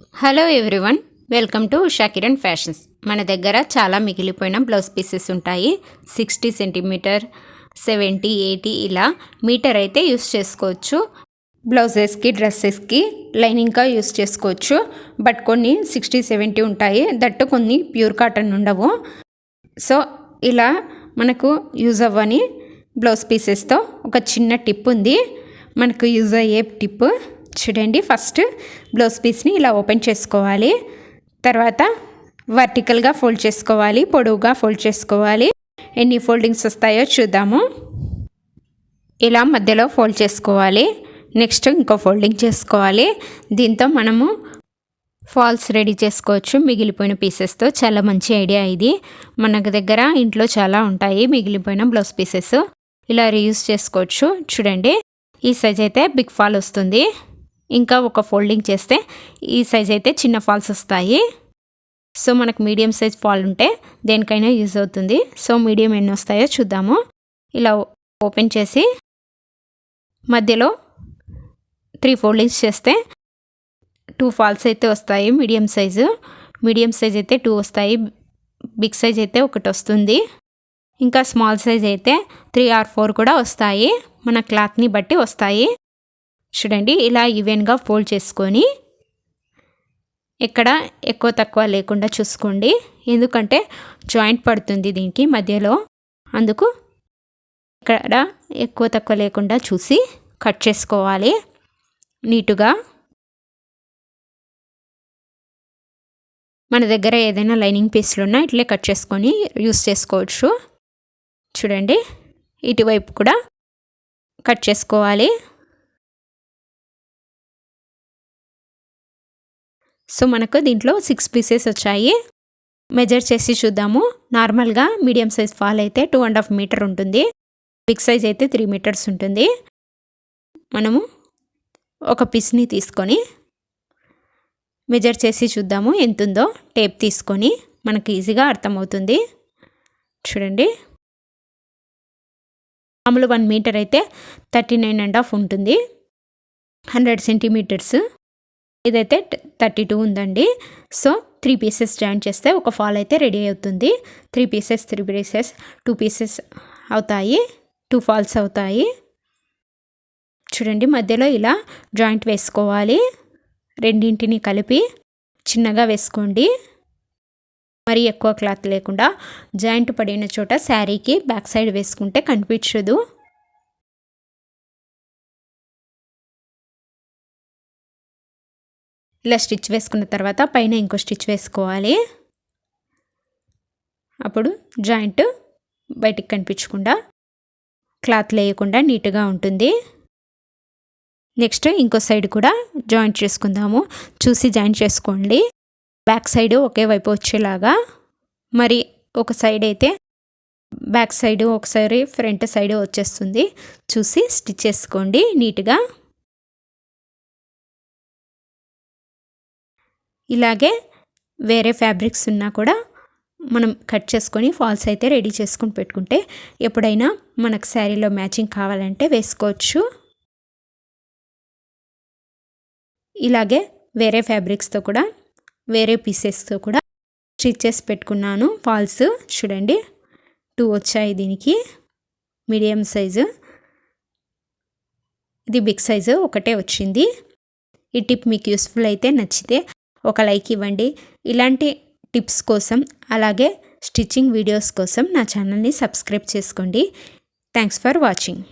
Hello everyone welcome to Usha fashions మన దగ్గర చాలా మిగిలిపోయిన బ్లౌజ్ పీసెస్ ఉంటాయి. సిక్స్టీ సెంటీమీటర్ సెవెంటీ ఎయిటీ ఇలా మీటర్ అయితే యూస్ చేసుకోవచ్చు. బ్లౌజెస్కి డ్రెస్సెస్కి లైనింగ్గా యూస్ చేసుకోవచ్చు. బట్ కొన్ని సిక్స్టీ సెవెంటీ ఉంటాయి. దట్టు కొన్ని ప్యూర్ కాటన్ ఉండవు. సో ఇలా మనకు యూజ్ అవ్వని బ్లౌజ్ పీసెస్తో ఒక చిన్న టిప్ ఉంది. మనకు యూజ్ అయ్యే టిప్ చూడండి. ఫస్ట్ బ్లౌజ్ పీస్ని ఇలా ఓపెన్ చేసుకోవాలి. తర్వాత వర్టికల్గా ఫోల్డ్ చేసుకోవాలి. పొడవుగా ఫోల్డ్ చేసుకోవాలి. ఎన్ని ఫోల్డింగ్స్ వస్తాయో చూద్దాము. ఇలా మధ్యలో ఫోల్డ్ చేసుకోవాలి. నెక్స్ట్ ఇంకో ఫోల్డింగ్ చేసుకోవాలి. దీంతో మనము ఫాల్స్ రెడీ చేసుకోవచ్చు. మిగిలిపోయిన పీసెస్తో చాలా మంచి ఐడియా ఇది. మనకు దగ్గర ఇంట్లో చాలా ఉంటాయి మిగిలిపోయిన బ్లౌజ్ పీసెస్. ఇలా రీయూస్ చేసుకోవచ్చు. చూడండి. ఈ సైజ్ అయితే బిగ్ ఫాల్ వస్తుంది. ఇంకా ఒక ఫోల్డింగ్ చేస్తే ఈ సైజ్ అయితే చిన్న ఫాల్స్ వస్తాయి. సో మనకు మీడియం సైజ్ ఫాల్ ఉంటే దేనికైనా యూజ్ అవుతుంది. సో మీడియం ఎన్ని వస్తాయో చూద్దాము. ఇలా ఓపెన్ చేసి మధ్యలో త్రీ ఫోల్డింగ్స్ చేస్తే టూ ఫాల్స్ అయితే వస్తాయి మీడియం సైజు. మీడియం సైజ్ అయితే టూ వస్తాయి. బిగ్ సైజ్ అయితే ఒకటి వస్తుంది. ఇంకా స్మాల్ సైజ్ అయితే త్రీ ఆర్ ఫోర్ కూడా వస్తాయి. మన క్లాత్ని బట్టి వస్తాయి. చూడండి ఇలా ఈవెన్గా ఫోల్డ్ చేసుకొని ఎక్కడ ఎక్కువ తక్కువ లేకుండా చూసుకోండి. ఎందుకంటే జాయింట్ పడుతుంది దీనికి మధ్యలో. అందుకు ఇక్కడ ఎక్కువ తక్కువ లేకుండా చూసి కట్ చేసుకోవాలి నీటుగా. మన దగ్గర ఏదైనా లైనింగ్ పీస్లు ఉన్నా ఇట్లే కట్ చేసుకొని యూస్ చేసుకోవచ్చు. చూడండి ఇటువైపు కూడా కట్ చేసుకోవాలి. సో మనకు దీంట్లో సిక్స్ పీసెస్ వచ్చాయి. మెజర్ చేసి చూద్దాము. నార్మల్గా మీడియం సైజ్ ఫాల్ అయితే టూ అండ్ హాఫ్ మీటర్ ఉంటుంది. బిగ్ సైజ్ అయితే త్రీ మీటర్స్ ఉంటుంది. మనము ఒక పీస్ని తీసుకొని మెజర్ చేసి చూద్దాము ఎంత ఉందో టేప్ తీసుకొని మనకు ఈజీగా అర్థమవుతుంది. చూడండి. మామూలు వన్ మీటర్ అయితే థర్టీ నైన్ అండ్ హాఫ్ ఉంటుంది. హండ్రెడ్ సెంటీమీటర్స్ ఇదైతే థర్టీ టూ ఉందండి. సో త్రీ పీసెస్ జాయిన్ చేస్తే ఒక ఫాల్ అయితే రెడీ అవుతుంది. Three pieces three pieces two pieces అవుతాయి. టూ ఫాల్స్ అవుతాయి. చూడండి మధ్యలో ఇలా జాయింట్ వేసుకోవాలి. రెండింటిని కలిపి చిన్నగా వేసుకోండి. మరి ఎక్కువ క్లాత్ లేకుండా జాయింట్ పడిన చోట శారీకి బ్యాక్ సైడ్ వేసుకుంటే కనిపించదు. ఇలా స్టిచ్ వేసుకున్న తర్వాత పైన ఇంకో స్టిచ్ వేసుకోవాలి. అప్పుడు జాయింట్ బయటికి కనిపించకుండా క్లాత్ లేయకుండా నీట్గా ఉంటుంది. నెక్స్ట్ ఇంకో సైడ్ కూడా జాయింట్ చేసుకుందాము. చూసి జాయింట్ చేసుకోండి. బ్యాక్ సైడ్ ఒకే వైపు వచ్చేలాగా. మరి ఒక సైడ్ అయితే బ్యాక్ సైడ్ ఒకసారి ఫ్రంట్ సైడ్ వచ్చేస్తుంది. చూసి స్టిచ్ చేసుకోండి. నీట్గా ఇలాగే వేరే ఫ్యాబ్రిక్స్ ఉన్నా కూడా మనం కట్ చేసుకొని ఫాల్స్ అయితే రెడీ చేసుకొని పెట్టుకుంటే ఎప్పుడైనా మనకు శారీలో మ్యాచింగ్ కావాలంటే వేసుకోవచ్చు. ఇలాగే వేరే ఫ్యాబ్రిక్స్తో కూడా వేరే పీసెస్తో కూడా స్టిచ్ చేసి పెట్టుకున్నాను. ఫాల్స్ చూడండి టూ వచ్చాయి దీనికి. Medium size. ఇది బిగ్ సైజు ఒకటే వచ్చింది. ఈ టిప్ మీకు యూస్ఫుల్ అయితే నచ్చితే ఒక లైక్ ఇవ్వండి. ఇలాంటి టిప్స్ కోసం అలాగే స్టిచ్చింగ్ వీడియోస్ కోసం నా ఛానల్ని సబ్స్క్రైబ్ చేసుకోండి. Thanks for watching.